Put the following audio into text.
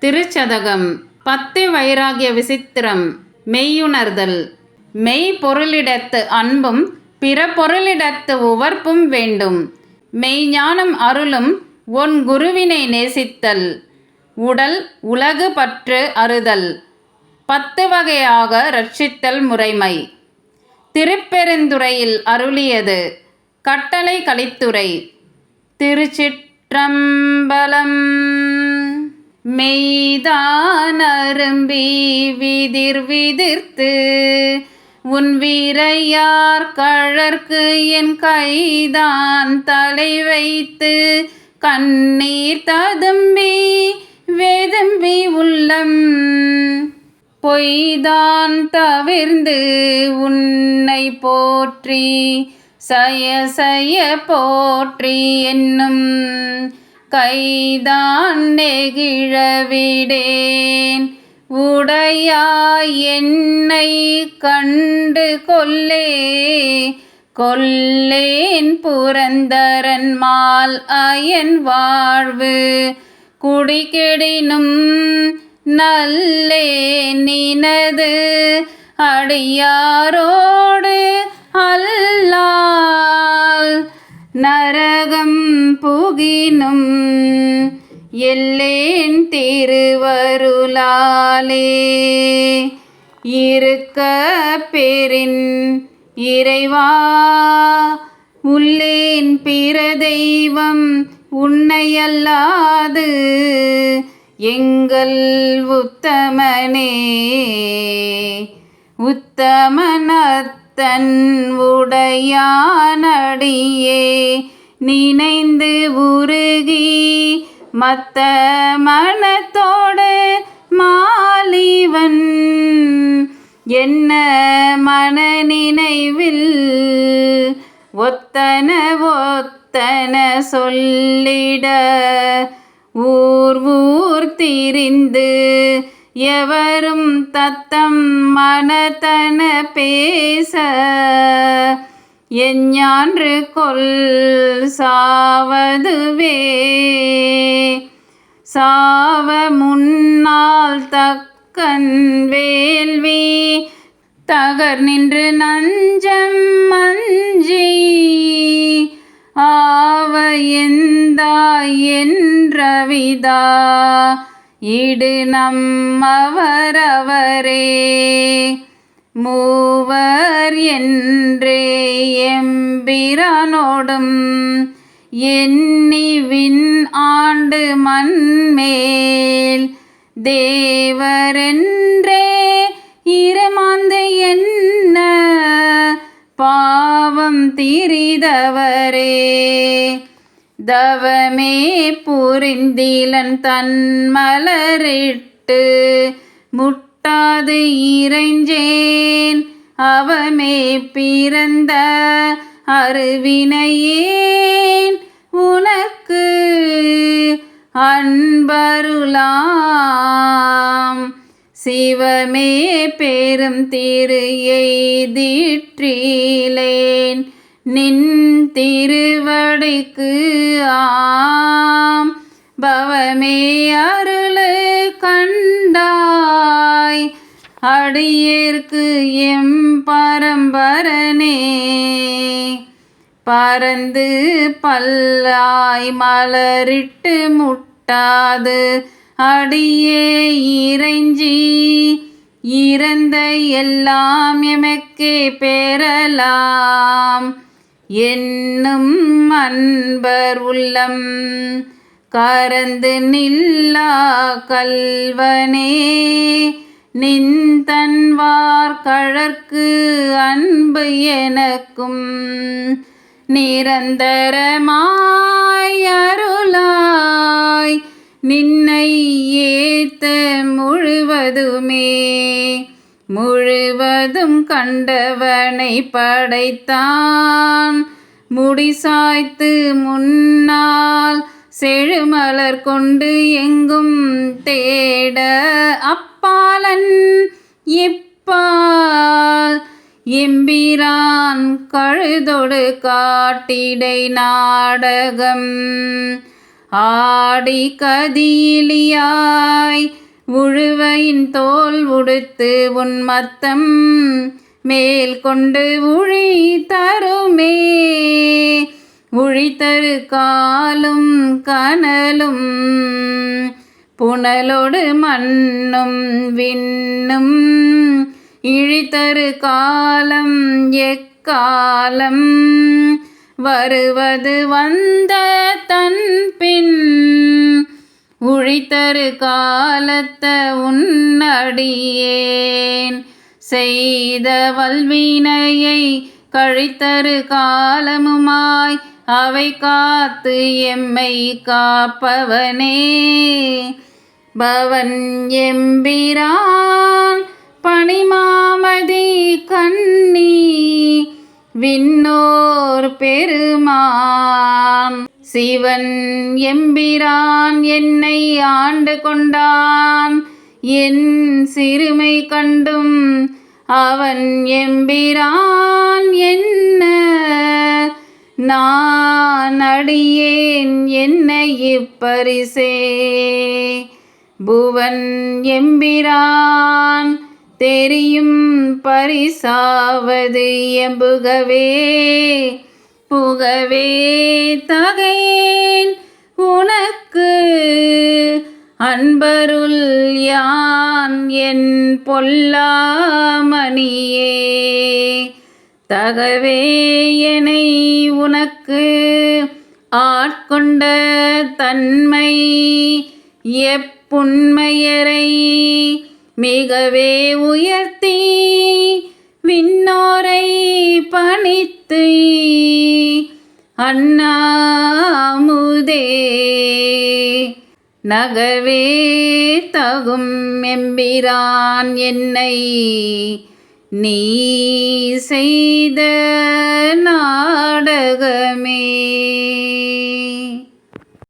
திருச்சதகம் பத்து வைராகிய விசித்திரம் மெய்யுணர்தல். மெய் பொருளிடத்து அன்பும் பிற பொருளிடத்து உவர்ப்பும் வேண்டும். மெய்ஞானம் அருளும் ஒன் குருவினை நேசித்தல். உடல் உலகு பற்று அறுதல். பத்து வகையாக ரட்சித்தல் முறைமை. திருப்பெருந்துறையில் அருளியது கட்டளை கலித்துறை. திருச்சிற்றம்பலம் மெய்தான் அரும்பி விதிர் விதிர்த்து உன் வீரையார் கழற்கு என் கைதான் தலை வைத்து கண்ணீர் ததும்பி வேதம்பி உள்ளம். பொய்தான் தவிர்ந்து உன்னை போற்றி சய சய போற்றி என்னும் கைதான் நெகிழவிடேன். உடையாய் என்னை கண்டு கொல்லே கொல்லேன் புரந்தரன் மால் அயன் வாழ்வு. குடிக்கெடினும் நல்லே நினது. அடியாரோடு இருக்க பெறின் இறைவா உள்ளேன் பிற தெய்வம் உன்னையல்லாது எங்கள் உத்தமனே உத்தமனத்தன் உடையானடியே நினைந்து உருகி மத்த மனத்தோடு மாலிவன் என்ன மன நினைவில் ஒத்தன ஒத்தன சொல்லிட? ஊர் ஊர் திரிந்து எவரும் தத்தம் மனத்தன பேச? எஞ்ஞான்று கொல் சாவதுவே. சாவ முன்னால் தக்க கண்வேல்வி தகர் நின்று நஞ்சம் மஞ்சி. ஆவ என்றவிதா இடு நம்மவரவரே மூவர் என்றே எம்பிரானோடும் எண்ணிவின் ஆண்டு மண்மேல். தேவரென்றே இரமாந்து என்ன? பாவம் திரிதவரே தவமே புரிந்திலன் தன்மலரிட்டு முட்டாது இறைஞ்சேன். அவமே பிறந்த அருவினையேன். உனக்கு அன்பருளான் சிவமே பெரும் திரு எய்திற்றீலேன். நின் திருவடைக்கு ஆம். பவமே அருளு கண்டாய். அடியேற்கு எம் பரம்பரனே. பறந்து பல்லாய் மலரிட்டு முட்டாது. அடியே இறைஞ்சி இறந்த எல்லாம் எமக்கே பெறலாம் என்னும் அன்பர் உள்ளம் கரந்து நில்லா கல்வனே நின்தன்வார் கழற்கு அன்பு எனக்கும். நிரந்தரமாய் அருளாய் நின்னை ஏத்த முழுவதுமே முழுவதும் கண்டவனை படைத்தான். முடிசாய்த்து முன்னால் செழுமலர் கொண்டு எங்கும் தேட அப்பாலன் இப்பால். எம்பிரான் கழுதொடு காட்டிடை நாடகம் ஆடி கதியிலியாய் உழுவையின் தோல் உடுத்து உன் மத்தம் மேல் கொண்டு உழி தருமே. உழித்தரு காலும் கனலும் புனலோடு மண்ணும் விண்ணும். இழித்தரு காலம் எக்காலம் வருவது வந்த தன் பின் உழித்தரு காலத்த உன்னடியேன். செய்த வல்வினையை கழித்தரு காலமுமாய் அவை காத்து எம்மை காப்பவனே. பவன் எம்பிரான் பணிமாமதி கண்ணீர் விண்ணோர் பெருமான் சிவன் எம்பிரான் என்னை ஆண்டு கொண்டான். என் சிறுமை கண்டும் அவன் எம்பிரான் என்ன? நான் அடியேன் என்னை இப்பரிசே. புவன் எம்பிரான் தெரியும் பரிசாவது எம்புகவே புகவே தகையேன் உனக்கு. அன்பருள் யான் என் பொல்லாமணியே தகவே என்னை உனக்கு. ஆட்கொண்ட தன்மை எப்புண்மையரை மிகவே உயர்த்தி விண்ணோரை பணித்து அண்ணாமுதே. நகவே தகும் எம்பிரான் என்னை நீ செய்த நாடகமே.